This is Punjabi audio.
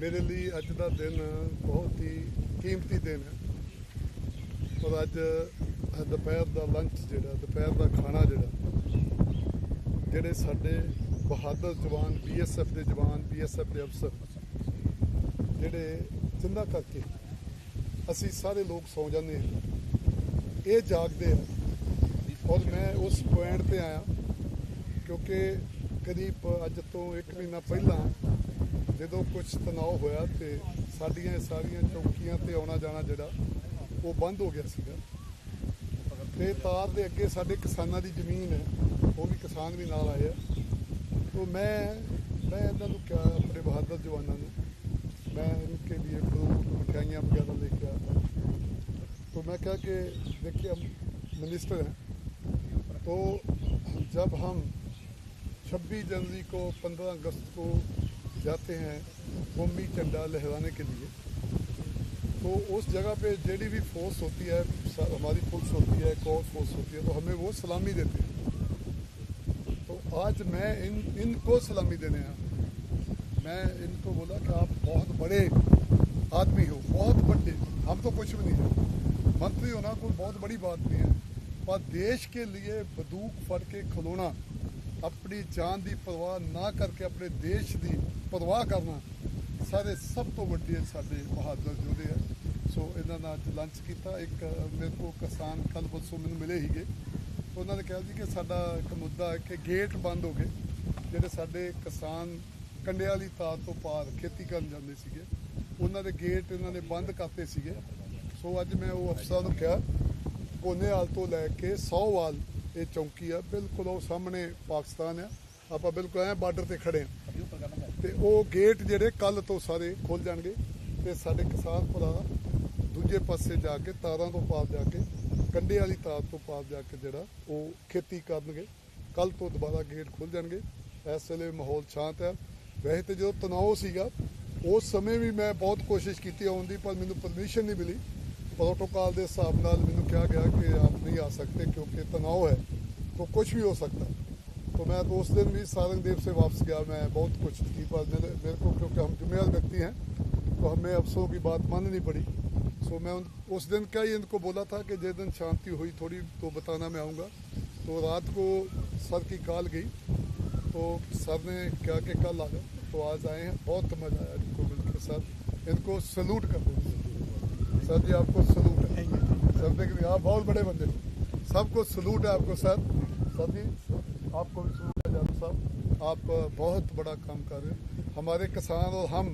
ਮੇਰੇ ਲਈ ਅੱਜ ਦਾ ਦਿਨ ਬਹੁਤ ਹੀ ਕੀਮਤੀ ਦਿਨ ਹੈ। ਔਰ ਅੱਜ ਦੁਪਹਿਰ ਦਾ ਲੰਚ ਜਿਹੜਾ, ਦੁਪਹਿਰ ਦਾ ਖਾਣਾ ਜਿਹੜਾ, ਜਿਹੜੇ ਸਾਡੇ ਬਹਾਦਰ ਜਵਾਨ ਬੀਐਸਐਫ ਦੇ ਜਵਾਨ ਬੀਐਸਐਫ ਦੇ ਅਫਸਰ, ਜਿਹੜੇ ਜਿੰਨਾ ਕਰਕੇ ਅਸੀਂ ਸਾਰੇ ਲੋਕ ਸੌ ਜਾਂਦੇ ਹਾਂ, ਇਹ ਜਾਗਦੇ ਆ। ਔਰ ਮੈਂ ਉਸ ਪੁਆਇੰਟ ਤੇ ਆਇਆ, ਕਿਉਂਕਿ ਕਰੀਬ ਅੱਜ ਤੋਂ 1 ਮਹੀਨਾ ਪਹਿਲਾਂ ਜਦੋਂ ਕੁਝ ਤਣਾਅ ਹੋਇਆ ਤੇ ਸਾਡੀਆਂ ਇਹ ਸਾਰੀਆਂ ਚੌਕੀਆਂ ਤੇ ਆਉਣਾ ਜਾਣਾ ਜਿਹੜਾ ਉਹ ਬੰਦ ਹੋ ਗਿਆ ਸੀਗਾ ਤੇ ਤਾਰ ਦੇ ਅੱਗੇ ਸਾਡੇ ਕਿਸਾਨਾਂ ਦੀ ਜ਼ਮੀਨ ਹੈ ਉਹ ਵੀ ਕਿਸਾਨ ਵੀ ਨਾਲ ਆਏ ਆ तो मैं मैं ਇਹਨਾਂ ਨੂੰ ਕਿਹਾ ਆਪਣੇ ਬਹਾਦਰ ਜਵਾਨਾਂ ਨੂੰ मैं इनके लिए फ्रूट मिठाइयाँ वगैरह लेके आता हूँ तो मैं कहा कि देखिए हम मिनिस्टर हैं तो जब हम 26 जनवरी को 15 अगस्त को جاتے ہیں قومی جھنڈا لہرانے کے لیے، تو اس جگہ پہ جیڑی بھی فورس ہوتی ہے، ہماری فورس ہوتی ہے کور فورس ہوتی ہے، تو ہمیں وہ سلامی دیتے ہیں۔ تو آج میں ان ان کو سلامی دینے آیا۔ میں ان کو بولا کہ آپ بہت بڑے آدمی ہو، بہت بڑے، ہم تو کچھ بھی نہیں ہیں۔ منتری ہونا کوئی بہت بڑی بات نہیں ہے۔ پر دیش کے لیے بدوک پڑھ کے کھلونا ਆਪਣੀ ਜਾਨ ਦੀ ਪਰਵਾਹ ਨਾ ਕਰਕੇ ਆਪਣੇ ਦੇਸ਼ ਦੀ ਪਰਵਾਹ ਕਰਨਾ ਸਾਰੇ ਸਭ ਤੋਂ ਵੱਡੇ ਸਾਡੇ ਬਹਾਦਰ ਜੋਧੇ ਆ। ਸੋ ਇਹਨਾਂ ਨਾਲ ਲੰਚ ਕੀਤਾ। ਇੱਕ ਮੇਰੇ ਕੋ ਕਿਸਾਨ ਕੱਲ ਪਰਸੋਂ ਮੈਨੂੰ ਮਿਲੇ ਹੀਗੇ ਉਹਨਾਂ ਨੇ ਕਿਹਾ ਜੀ ਕਿ ਸਾਡਾ ਇੱਕ ਮੁੱਦਾ ਹੈ ਕਿ ਗੇਟ ਬੰਦ ਹੋ ਗਏ, ਜਿਹੜੇ ਸਾਡੇ ਕਿਸਾਨ ਕੰਡੇ ਵਾਲੀ ਤਾਰ ਤੋਂ ਪਾਰ ਖੇਤੀ ਕਰਨ ਜਾਂਦੇ ਸੀਗੇ, ਉਹਨਾਂ ਦੇ ਗੇਟ ਇਹਨਾਂ ਨੇ ਬੰਦ ਕਰਤੇ ਸੀਗੇ। ਸੋ ਅੱਜ ਮੈਂ ਉਹ ਅਫਸਰ ਨੂੰ ਕਿਹਾ, ਕੋਨੇਵਾਲ ਤੋਂ ਲੈ ਕੇ 100 ਵਾਲ ਇਹ ਚੌਂਕੀ ਆ, ਬਿਲਕੁਲ ਉਹ ਸਾਹਮਣੇ ਪਾਕਿਸਤਾਨ ਆ। ਆਪਾਂ ਬਿਲਕੁਲ ਐ ਬਾਰਡਰ ਤੇ ਖੜੇ ਆ। ਤੇ ਉਹ ਗੇਟ ਜਿਹੜੇ ਕੱਲ ਤੋਂ ਸਾਰੇ ਖੁੱਲ ਜਾਣਗੇ ਤੇ ਸਾਡੇ ਕਿਸਾਨ ਭਰਾ ਦੂਜੇ ਪਾਸੇ ਜਾ ਕੇ ਤਾਰਾਂ ਤੋਂ ਪਾਰ ਜਾ ਕੇ ਕੰਡੇ ਵਾਲੀ ਤਾਰ ਤੋਂ ਪਾਰ ਜਾ ਕੇ ਜਿਹੜਾ ਉਹ ਖੇਤੀ ਕਰਨਗੇ। ਕੱਲ ਤੋਂ ਦੁਬਾਰਾ ਗੇਟ ਖੁੱਲ ਜਾਣਗੇ। ਇਸ ਵੇਲੇ ਮਾਹੌਲ ਸ਼ਾਂਤ ਹੈ ਵੈਸੇ ਤੇ ਜਦੋਂ ਤਣਾਅ ਸੀਗਾ, ਉਸ ਸਮੇਂ ਵੀ ਮੈਂ ਬਹੁਤ ਕੋਸ਼ਿਸ਼ ਕੀਤੀ ਆਉਣ ਦੀ, ਪਰ ਮੈਨੂੰ ਪਰਮਿਸ਼ਨ ਨਹੀਂ ਮਿਲੀ। ਪ੍ਰੋਟੋਕਾਲ ਦੇ ਹਿਸਾਬ ਨਾਲ ਮੈਨੂੰ ਕਿਹਾ ਗਿਆ ਕਿ ਆਪ ਨਹੀਂ ਆ ਸਕਦੇ ਕਿਉਂਕਿ ਤਣਾਅ ਹੈ। تو کچھ بھی ہو سکتا ہے۔ تو میں تو اس دن بھی سارنگ دیو سے واپس گیا۔ میں بہت کچھ کی، پر میرے کو کیونکہ ہم جمعیت رکھتی ہیں، تو ہمیں افسروں کی بات ماننی پڑی۔ سو میں اس دن کا ہی ان کو بولا تھا کہ جس دن شانتی ہوئی تھوڑی تو بتانا میں آؤں گا۔ تو رات کو سر کی کال گئی۔ تو سر نے کیا کہ کل آ جاؤ۔ تو آج آئے ہیں۔ بہت مزہ آیا ان کو مل کے۔ سر، ان کو سلوٹ کر دیں سر جی آپ کو سلوٹ۔ ہے سر نے آپ بہت بڑے بندے ہیں۔ सबको सलूट है आपको सर सर जी आपको भी सलूट है जादू साहब आप बहुत बड़ा काम कर रहे हो हमारे किसान और हम